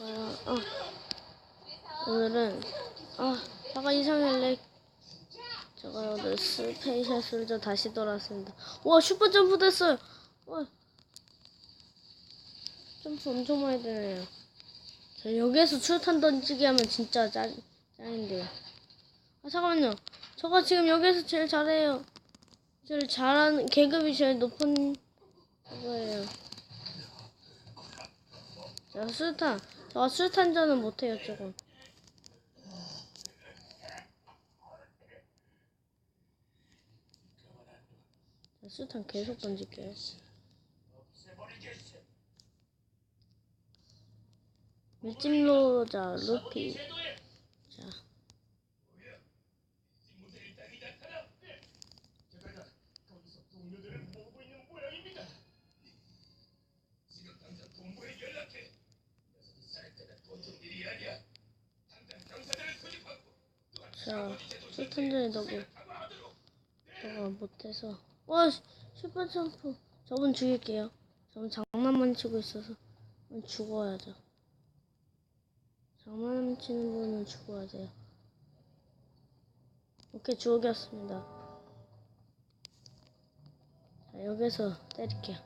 아, 어. 오늘은 아 잠깐 이상해 렉 제가 오늘 스페이셜 저 다시 돌아왔습니다. 와 슈퍼 점프 됐어요. 와. 점프 엄청 많이 되네요. 자 여기에서 출탄 던지기 하면 진짜 짱, 짱인데요. 아 잠깐만요. 저가 지금 여기에서 제일 잘해요. 제일 잘하는 계급이 제일 높은 그거예요. 자 술탄 저 술탄전은 못해요 조금 자, 술탄 계속 던질게요. 밀집로자 루피 자, 술탄전이 너무 너가 못해서. 와 슈- 슈퍼 점프 저분 죽일게요. 저분 장난만 치고 있어서. 죽어야죠. 장난만 치는 분은 죽어야 돼요. 오케이 죽였습니다. 자 여기서 때릴게요.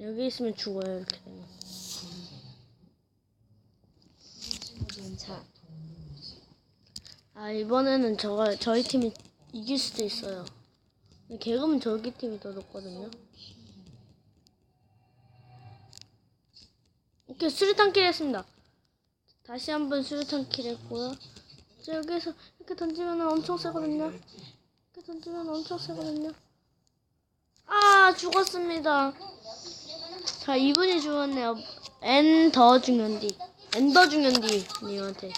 여기 있으면 죽어요 이렇게 되면 자, 아 이번에는 저가 저희 팀이 이길 수도 있어요. 개그는 저기 팀이 더 높거든요. 오케이 수류탄 킬 했습니다. 다시 한번 수류탄 킬 했고요. 자, 여기서 이렇게 던지면 엄청 세거든요. 이렇게 던지면 엄청 세거든요. 아 죽었습니다. 자 이분이 죽었네요. N 더 중현디. 엔더 중현디 님한테.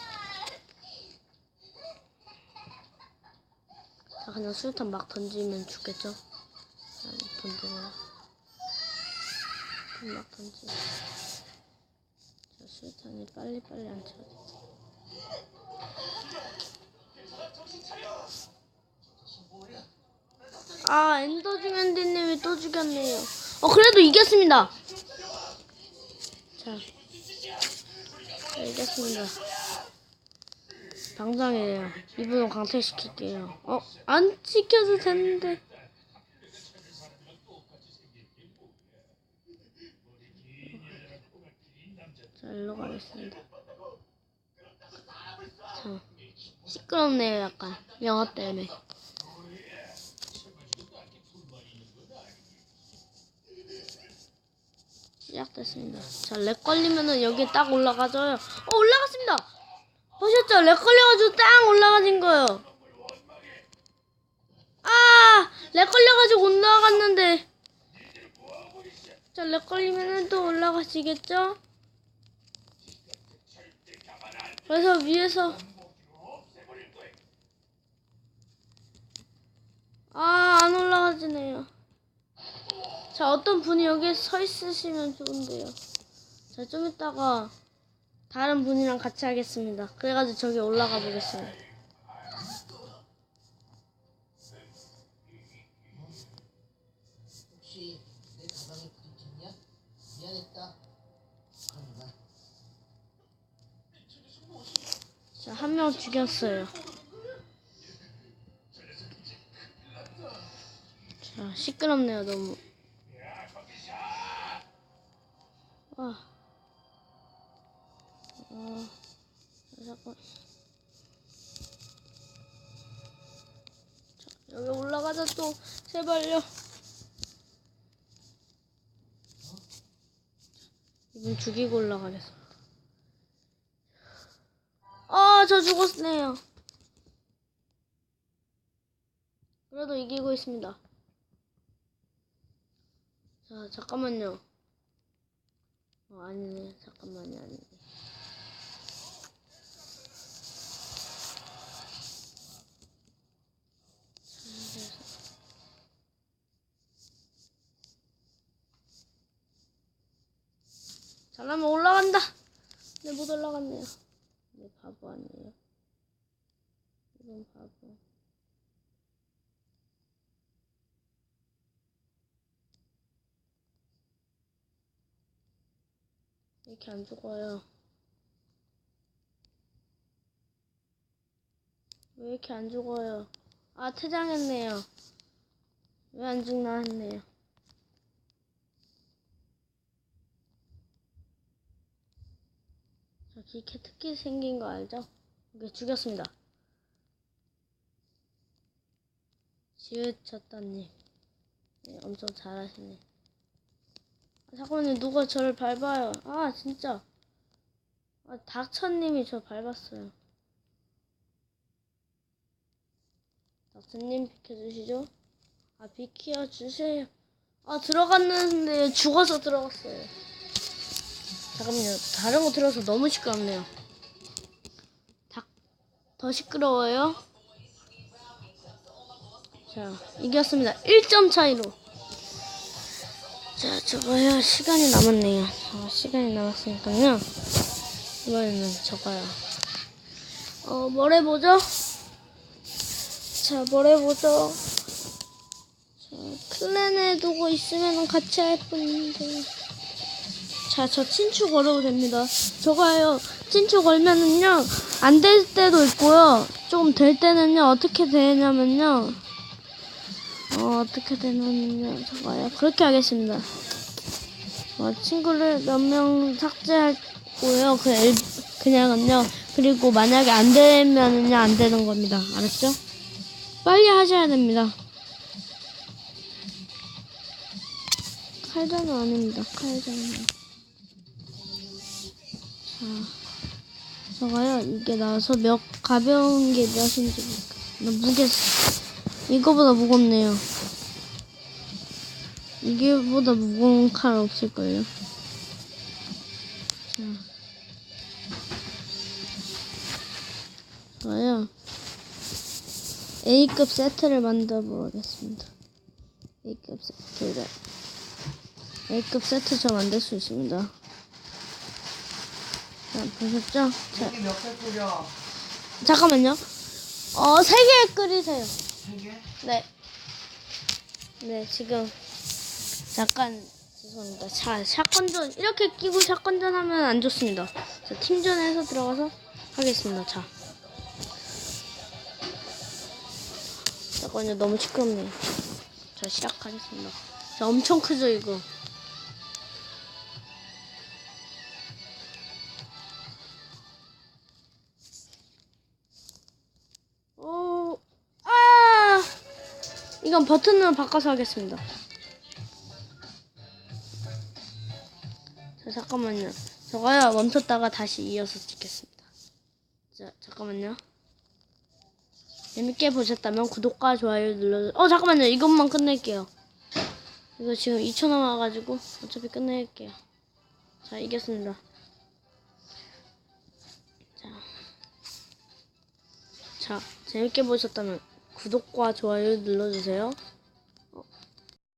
자 그냥 수류탄 막 던지면 죽겠죠? 자, 던지면 막 던지. 자 수류탄이 빨리빨리 안 쳐져. 아 엔더 중현디님이 또 죽였네요. 어 그래도 이겼습니다. 자. 자, 이겼습니다. 당장이에요. 이분은 강퇴시킬게요. 어, 안 지켜도 되는데. 자, 일로 가겠습니다. 자, 시끄럽네요, 약간. 영어 때문에. 시작됐습니다. 자, 렉 걸리면은 여기 딱 올라가져요. 어, 올라갔습니다! 보셨죠? 렉 걸려가지고 딱 올라가진 거예요. 아! 렉 걸려가지고 올라갔는데. 자, 렉 걸리면은 또 올라가시겠죠? 그래서 위에서. 아, 안 올라가지네요. 자, 어떤 분이 여기에 서 있으시면 좋은데요. 자, 좀 이따가 다른 분이랑 같이 하겠습니다. 그래가지고 저기 올라가 보겠습니다. 혹시 내 가방에 부딪혔냐? 미안했다. 그럼 봐. 자, 한 명 죽였어요. 자, 시끄럽네요, 너무. 와. 어, 잠깐. 자, 여기 올라가자, 또. 제발요. 이분 죽이고 올라가겠어. 아, 저 죽었네요. 그래도 이기고 있습니다. 자, 잠깐만요. 어, 아니네. 잠깐만요, 아니네. 잘하면 올라간다! 네, 못 올라갔네요. 네, 바보 아니에요? 이건 바보. 이렇게 안 죽어요? 왜 이렇게 안 죽어요? 아, 퇴장했네요. 왜 안 죽나 했네요. 저 기캐 특기 생긴 거 알죠? 이게 죽였습니다. 지읒쳤다님. 네, 엄청 잘하시네. 아, 잠깐만요, 누가 저를 밟아요. 아, 진짜. 아, 닥쳐님이 저 밟았어요. 닥쳐님 비켜주시죠. 아, 비켜주세요. 아, 들어갔는데 죽어서 들어갔어요. 잠깐만요. 다른 거 들어서 너무 시끄럽네요. 닭, 더 시끄러워요. 자, 이겼습니다. 1점 차이로. 자, 저거요. 시간이 남았네요. 자, 시간이 남았으니까요. 이번에는 저거요. 어, 뭘 해보죠? 자, 뭘 해보죠? 자, 클랜에 두고 있으면 같이 할 뿐인데. 자, 저 친추 걸어도 됩니다. 저거요. 친추 걸면은요, 안 될 때도 있고요. 좀 될 때는요, 어떻게 되냐면요. 어, 어떻게 되냐면요. 저거요. 그렇게 하겠습니다. 어, 친구를 몇 명 삭제하고요. 그 엘, 그냥은요. 그리고 만약에 안 되면은요, 안 되는 겁니다. 알았죠? 빨리 하셔야 됩니다. 칼전은 아닙니다. 칼전은. 자, 저가요. 이게 나와서 몇 가벼운 게 몇인지 나 무게 이거보다 무겁네요. 이게보다 무거운 칼 없을걸요. 자, 저요. A급 세트를 만들어 보겠습니다. A급 세트를 A급 세트 저 만들 수 있습니다. 자, 보셨죠? 자? 잠깐만요. 어, 세 개 끓이세요. 네. 네, 지금 잠깐 죄송합니다. 자, 샷건전 이렇게 끼고 샷건전 하면 안 좋습니다. 자, 팀전에서 들어가서 하겠습니다. 자. 잠깐만요. 너무 시끄럽네요. 자, 시작하겠습니다. 자, 엄청 크죠, 이거. 버튼으로 바꿔서 하겠습니다. 자, 잠깐만요. 저거요, 멈췄다가 다시 이어서 찍겠습니다. 자, 잠깐만요. 재밌게 보셨다면 구독과 좋아요 눌러주, 어, 잠깐만요. 이것만 끝낼게요. 이거 지금 2초 남아가지고 어차피 끝낼게요. 자, 이겼습니다. 자. 자, 재밌게 보셨다면 구독과 좋아요 눌러주세요.